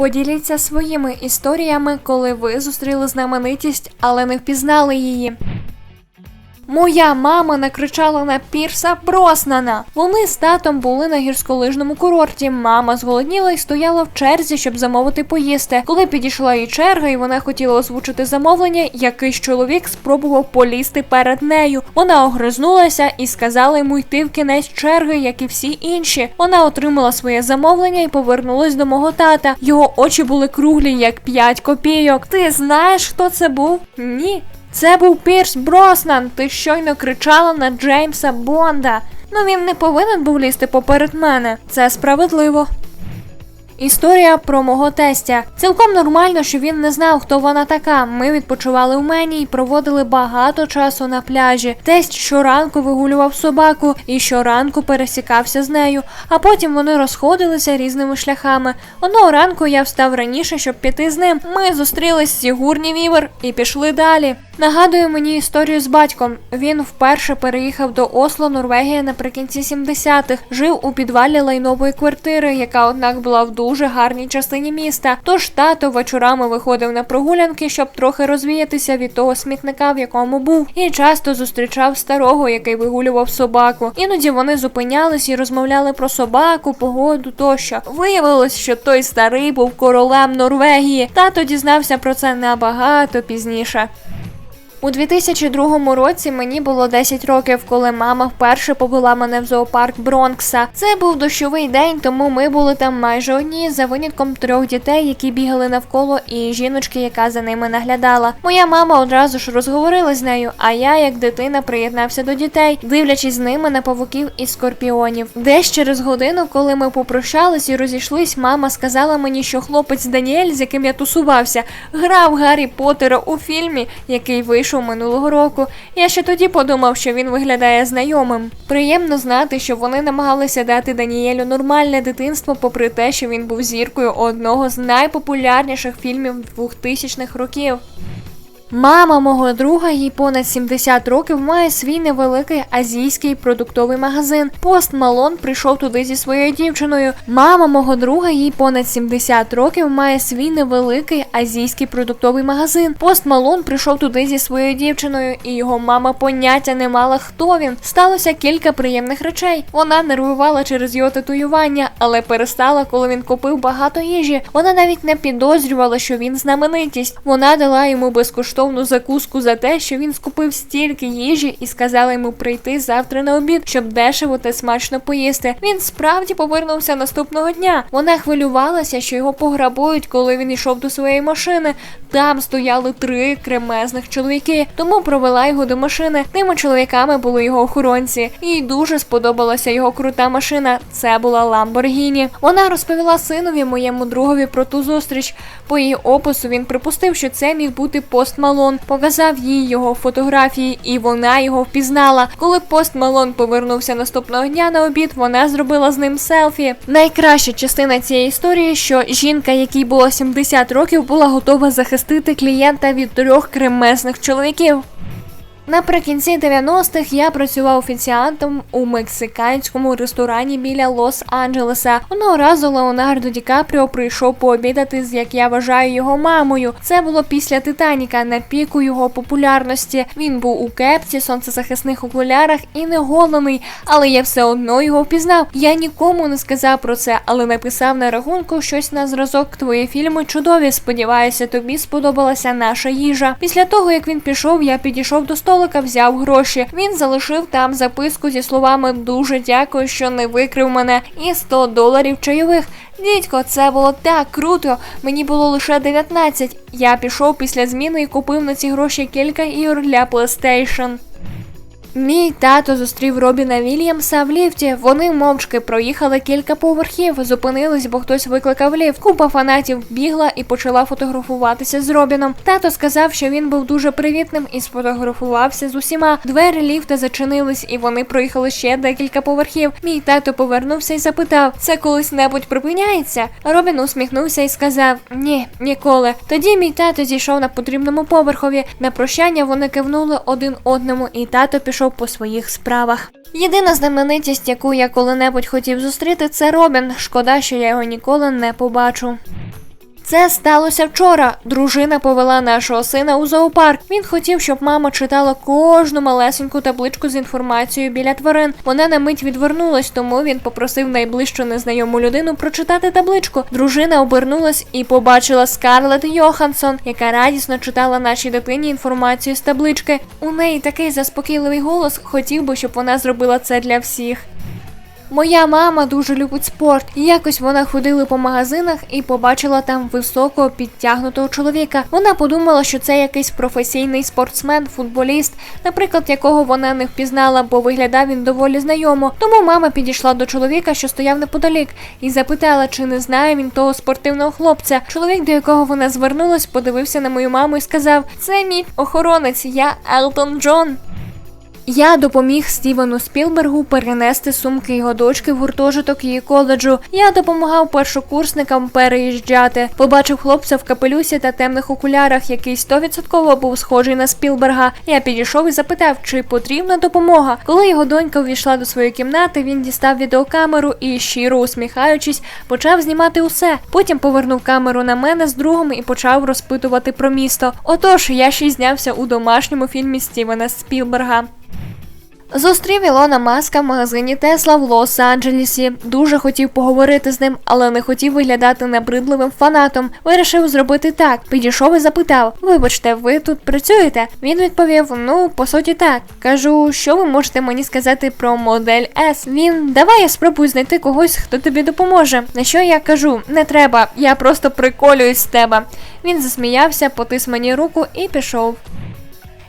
Поділіться своїми історіями, коли ви зустріли знаменитість, але не впізнали її. Моя мама накричала на Пірса Броснана. Вони з татом були на гірськолижному курорті. Мама зголодніла і стояла в черзі, щоб замовити поїсти. Коли підійшла її черга, і вона хотіла озвучити замовлення, якийсь чоловік спробував полізти перед нею. Вона огризнулася і сказала йому йти в кінець черги, як і всі інші. Вона отримала своє замовлення і повернулась до мого тата. Його очі були круглі, як 5 копійок. Ти знаєш, хто це був? Ні. Це був Пірс Броснан. Ти щойно кричала на Джеймса Бонда. Ну він не повинен був лізти поперед мене. Це справедливо. Історія про мого тестя. Цілком нормально, що він не знав, хто вона така. Ми відпочивали в мені і проводили багато часу на пляжі. Тесть щоранку вигулював собаку і щоранку пересікався з нею, а потім вони розходилися різними шляхами. Одного ранку я встав раніше, щоб піти з ним. Ми зустрілись з Сігурні Вівер і пішли далі. Нагадує мені історію з батьком. Він вперше переїхав до Осло, Норвегія наприкінці 70-х. Жив у підвалі лайнової квартири, яка, однак, була в дуже гарній частині міста. Тож тато вечорами виходив на прогулянки, щоб трохи розвіятися від того смітника, в якому був, і часто зустрічав старого, який вигулював собаку. Іноді вони зупинялись і розмовляли про собаку, погоду тощо. Виявилось, що той старий був королем Норвегії. Тато дізнався про це набагато пізніше. У 2002 році мені було 10 років, коли мама вперше повела мене в зоопарк Бронкса. Це був дощовий день, тому ми були там майже одні, за винятком трьох дітей, які бігали навколо, і жіночки, яка за ними наглядала. Моя мама одразу ж розговорила з нею, а я, як дитина, приєднався до дітей, дивлячись з ними на павуків і скорпіонів. Десь через годину, коли ми попрощались і розійшлись, мама сказала мені, що хлопець Даніель, з яким я тусувався, грав Гаррі Поттера у фільмі, який вийшов минулого року. Я ще тоді подумав, що він виглядає знайомим. Приємно знати, що вони намагалися дати Даніелю нормальне дитинство, попри те, що він був зіркою одного з найпопулярніших фільмів 2000-х років. Мама мого друга, їй понад 70 років, має свій невеликий азійський продуктовий магазин. Пост Малон прийшов туди зі своєю дівчиною. Мама мого друга, їй понад 70 років, має свій невеликий азійський продуктовий магазин. Пост Малон прийшов туди зі своєю дівчиною, і його мама поняття не мала, хто він. Сталося кілька приємних речей. Вона нервувала через його татуювання, але перестала, коли він купив багато їжі. Вона навіть не підозрювала, що він знаменитість. Вона дала йому безкоштовну закуску за те, що він скупив стільки їжі і сказала йому прийти завтра на обід, щоб дешево та смачно поїсти. Він справді повернувся наступного дня. Вона хвилювалася, що його пограбують, коли він йшов до своєї машини. Там стояли три кремезних чоловіки, тому провела його до машини. Тими чоловіками були його охоронці. Їй дуже сподобалася його крута машина. Це була Ламборгіні. Вона розповіла синові моєму другові про ту зустріч. По її опису він припустив, що це міг бути пост Малон. Показав їй його фотографії, і вона його впізнала. Коли пост Малон повернувся наступного дня на обід, вона зробила з ним селфі. Найкраща частина цієї історії, що жінка, якій було 70 років, була готова захистити клієнта від трьох кремезних чоловіків. Наприкінці 90-х я працював офіціантом у мексиканському ресторані біля Лос-Анджелеса. Одного разу Леонардо Ді Капріо прийшов пообідати з, як я вважаю, його мамою. Це було після Титаніка на піку його популярності. Він був у кепці, сонцезахисних окулярах і не голений, але я все одно його впізнав. Я нікому не сказав про це, але написав на рахунку щось на зразок. Твої фільми чудові. Сподіваюся, тобі сподобалася наша їжа. Після того як він пішов, я підійшов до столика, взяв гроші. Він залишив там записку зі словами Дуже дякую, що не викрив мене, і 100 доларів чайових. Дідько, це було так круто. Мені було лише 19. Я пішов після зміни і купив на ці гроші кілька ігор для PlayStation. Мій тато зустрів Робіна Вільямса в ліфті. Вони мовчки проїхали кілька поверхів, зупинились, бо хтось викликав ліфт. Купа фанатів бігла і почала фотографуватися з Робіном. Тато сказав, що він був дуже привітним і сфотографувався з усіма. Двері ліфта зачинились, і вони проїхали ще декілька поверхів. Мій тато повернувся і запитав: це колись небудь припиняється? Робін усміхнувся і сказав: Ні, ніколи. Тоді мій тато зійшов на потрібному поверхові. На прощання вони кивнули один одному, і тато пішов по своїх справах. Єдина знаменитість, яку я коли-небудь хотів зустріти, це Робін. Шкода, що я його ніколи не побачу. Це сталося вчора. Дружина повела нашого сина у зоопарк. Він хотів, щоб мама читала кожну малесеньку табличку з інформацією біля тварин. Вона на мить відвернулась, тому він попросив найближчу незнайому людину прочитати табличку. Дружина обернулась і побачила Скарлетт Йоханссон, яка радісно читала нашій дитині інформацію з таблички. У неї такий заспокійливий голос, хотів би, щоб вона зробила це для всіх. Моя мама дуже любить спорт, і якось вона ходила по магазинах і побачила там високого підтягнутого чоловіка. Вона подумала, що це якийсь професійний спортсмен, футболіст, наприклад, якого вона не впізнала, бо виглядав він доволі знайомо. Тому мама підійшла до чоловіка, що стояв неподалік, і запитала, чи не знає він того спортивного хлопця. Чоловік, до якого вона звернулась, подивився на мою маму і сказав: Це мій охоронець, я Елтон Джон. Я допоміг Стівену Спілбергу перенести сумки його дочки в гуртожиток її коледжу. Я допомагав першокурсникам переїжджати. Побачив хлопця в капелюсі та темних окулярах, який стовідсотково був схожий на Спілберга. Я підійшов і запитав, чи потрібна допомога. Коли його донька увійшла до своєї кімнати, він дістав відеокамеру і, щиро усміхаючись, почав знімати усе. Потім повернув камеру на мене з другом і почав розпитувати про місто. Отож, я ще й знявся у домашньому фільмі Стівена Спілберга. Зустрів Ілона Маска в магазині Тесла в Лос-Анджелесі. Дуже хотів поговорити з ним, але не хотів виглядати набридливим фанатом. Вирішив зробити так. Підійшов і запитав: Вибачте, ви тут працюєте? Він відповів: Ну, по суті, так. Кажу, що ви можете мені сказати про модель S? Він давай я спробую знайти когось, хто тобі допоможе. На що я кажу? Не треба, я просто приколююсь з тебе. Він засміявся, потис мені руку і пішов.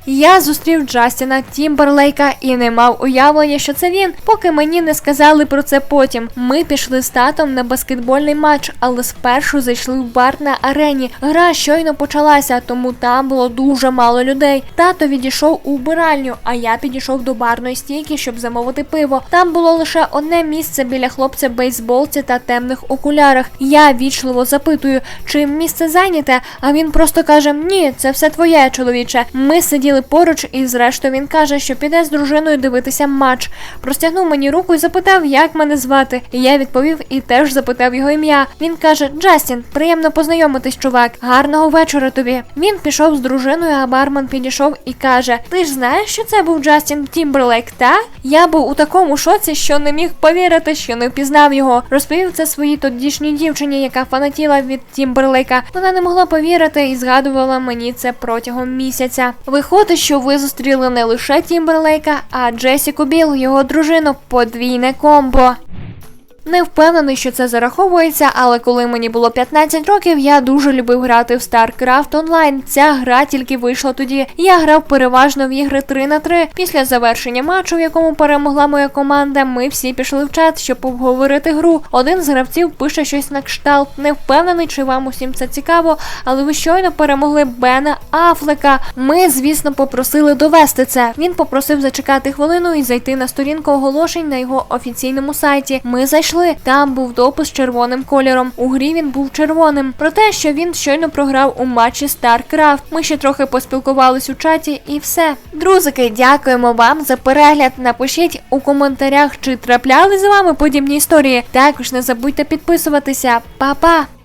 Я зустрів Джастіна Тімберлейка і не мав уявлення, що це він, поки мені не сказали про це потім. Ми пішли з татом на баскетбольний матч, але спершу зайшли в бар на арені. Гра щойно почалася, тому там було дуже мало людей. Тато відійшов у вбиральню, а я підійшов до барної стійки, щоб замовити пиво. Там було лише одне місце біля хлопця бейсболці та темних окулярах. Я вічливо запитую, чи місце зайняте, а він просто каже: Ні, це все твоє, чоловіче. Ми сиділи поруч, і зрештою він каже, що піде з дружиною дивитися матч. Простягнув мені руку і запитав, як мене звати. І я відповів і теж запитав його ім'я. Він каже: Джастін, приємно познайомитись, чувак. Гарного вечора тобі. Він пішов з дружиною, а бармен підійшов і каже: Ти ж знаєш, що це був Джастін Тімберлейк, та? Я був у такому шоці, що не міг повірити, що не впізнав його. Розповів це своїй тодішній дівчині, яка фанатіла від Тімберлейка. Вона не могла повірити і згадувала мені це протягом місяця. Виходить, що ви зустріли не лише Тімберлейка, а Джесіку Біл, його дружину, подвійне комбо. Не впевнений, що це зараховується, але коли мені було 15 років, я дуже любив грати в StarCraft Online. Ця гра тільки вийшла тоді. Я грав переважно в ігри 3 на 3 Після завершення матчу, в якому перемогла моя команда, ми всі пішли в чат, щоб обговорити гру. Один з гравців пише щось на кшталт. Не впевнений, чи вам усім це цікаво, але ви щойно перемогли Бена Афлека. Ми, звісно, попросили довести це. Він попросив зачекати хвилину і зайти на сторінку оголошень на його офіційному сайті. Ми зайшли. Там був допис червоним кольором. У грі він був червоним. Про те, що він щойно програв у матчі StarCraft. Ми ще трохи поспілкувались у чаті, і все. Друзики, дякуємо вам за перегляд. Напишіть у коментарях, чи трапляли з вами подібні історії. Також не забудьте підписуватися. Па-па!